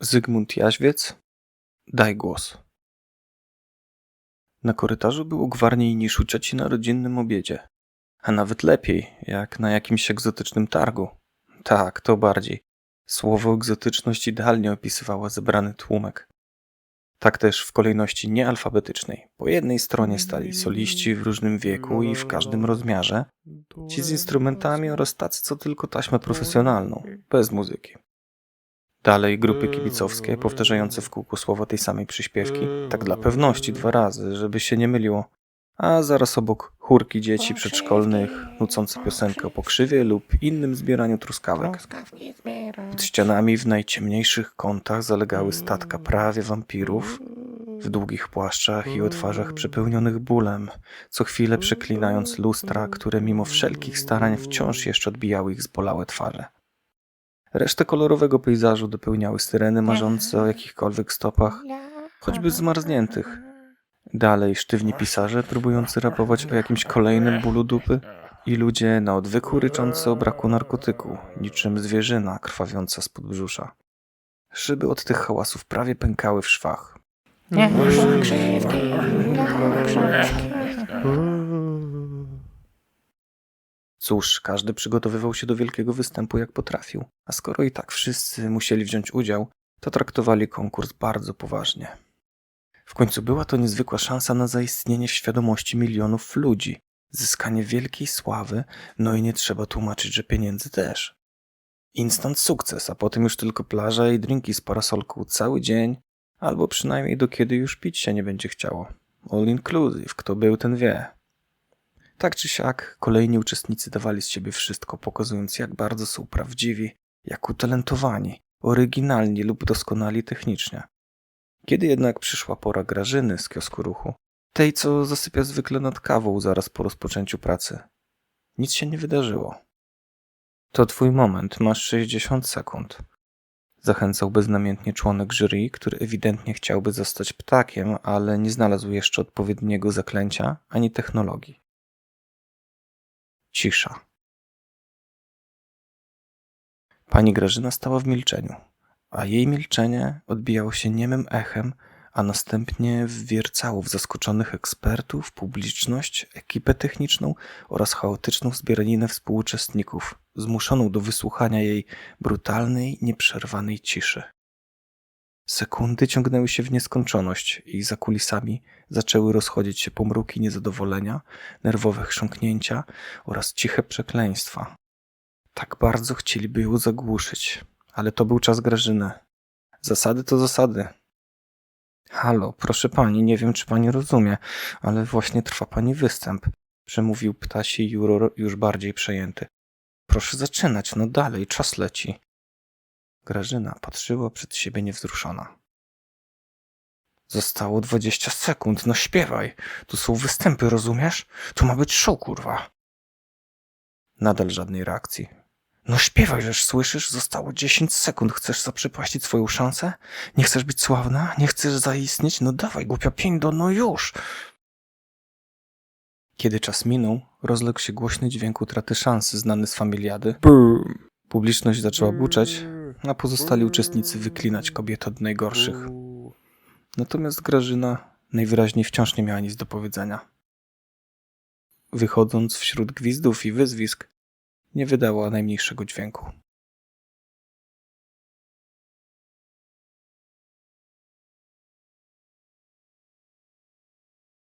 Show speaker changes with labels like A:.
A: Zygmunt Jaźwiec, daj głos. Na korytarzu było gwarniej niż u cioci na rodzinnym obiedzie. A nawet lepiej, jak na jakimś egzotycznym targu. Tak, to bardziej. Słowo egzotyczność idealnie opisywała zebrany tłumek. Tak też w kolejności niealfabetycznej. Po jednej stronie stali soliści w różnym wieku i w każdym rozmiarze, ci z instrumentami oraz tacy, co tylko taśmę profesjonalną, bez muzyki. Dalej grupy kibicowskie, powtarzające w kółku słowa tej samej przyśpiewki, tak dla pewności dwa razy, żeby się nie myliło. A zaraz obok chórki dzieci przedszkolnych, nucące piosenkę o pokrzywie lub innym zbieraniu truskawek. Pod ścianami w najciemniejszych kątach zalegały statka prawie wampirów, w długich płaszczach i o twarzach przepełnionych bólem, co chwilę przeklinając lustra, które mimo wszelkich starań wciąż jeszcze odbijały ich zbolałe twarze. Resztę kolorowego pejzażu dopełniały syreny marzące o jakichkolwiek stopach, choćby zmarzniętych. Dalej sztywni pisarze próbujący rapować o jakimś kolejnym bólu dupy i ludzie na odwyku ryczący o braku narkotyku, niczym zwierzyna krwawiąca z podbrzusza. Szyby od tych hałasów prawie pękały w szwach. Cóż, każdy przygotowywał się do wielkiego występu jak potrafił, a skoro i tak wszyscy musieli wziąć udział, to traktowali konkurs bardzo poważnie. W końcu była to niezwykła szansa na zaistnienie w świadomości milionów ludzi, zyskanie wielkiej sławy, no i nie trzeba tłumaczyć, że pieniędzy też. Instant sukces, a potem już tylko plaża i drinki z parasolką cały dzień, albo przynajmniej do kiedy już pić się nie będzie chciało. All inclusive, kto był, ten wie. Tak czy siak, kolejni uczestnicy dawali z siebie wszystko, pokazując jak bardzo są prawdziwi, jak utalentowani, oryginalni lub doskonali technicznie. Kiedy jednak przyszła pora Grażyny z kiosku ruchu, tej co zasypia zwykle nad kawą zaraz po rozpoczęciu pracy, nic się nie wydarzyło. To twój moment, masz 60 sekund. Zachęcał beznamiętnie członek jury, który ewidentnie chciałby zostać ptakiem, ale nie znalazł jeszcze odpowiedniego zaklęcia ani technologii. Cisza. Pani Grażyna stała w milczeniu, a jej milczenie odbijało się niemym echem, a następnie wwiercało w zaskoczonych ekspertów, publiczność, ekipę techniczną oraz chaotyczną zbieraninę współuczestników, zmuszoną do wysłuchania jej brutalnej, nieprzerwanej ciszy. Sekundy ciągnęły się w nieskończoność i za kulisami zaczęły rozchodzić się pomruki niezadowolenia, nerwowe chrząknięcia oraz ciche przekleństwa. Tak bardzo chcieliby ją zagłuszyć, ale to był czas Grażyny. Zasady to zasady. Halo, proszę pani, nie wiem czy pani rozumie, ale właśnie trwa pani występ, przemówił ptasi juror już bardziej przejęty. Proszę zaczynać, no dalej, czas leci. Grażyna patrzyła przed siebie niewzruszona. Zostało dwadzieścia sekund, no śpiewaj. Tu są występy, rozumiesz? Tu ma być show, kurwa. Nadal żadnej reakcji. No śpiewaj, żeż słyszysz? Zostało dziesięć sekund. Chcesz zaprzepaścić swoją szansę? Nie chcesz być sławna? Nie chcesz zaistnieć? No dawaj, głupia piędo, no już! Kiedy czas minął, rozległ się głośny dźwięk utraty szansy znany z familiady. Publiczność zaczęła buczeć, a pozostali uczestnicy wyklinać kobietę od najgorszych. Natomiast Grażyna najwyraźniej wciąż nie miała nic do powiedzenia. Wychodząc wśród gwizdów i wyzwisk, nie wydała najmniejszego dźwięku.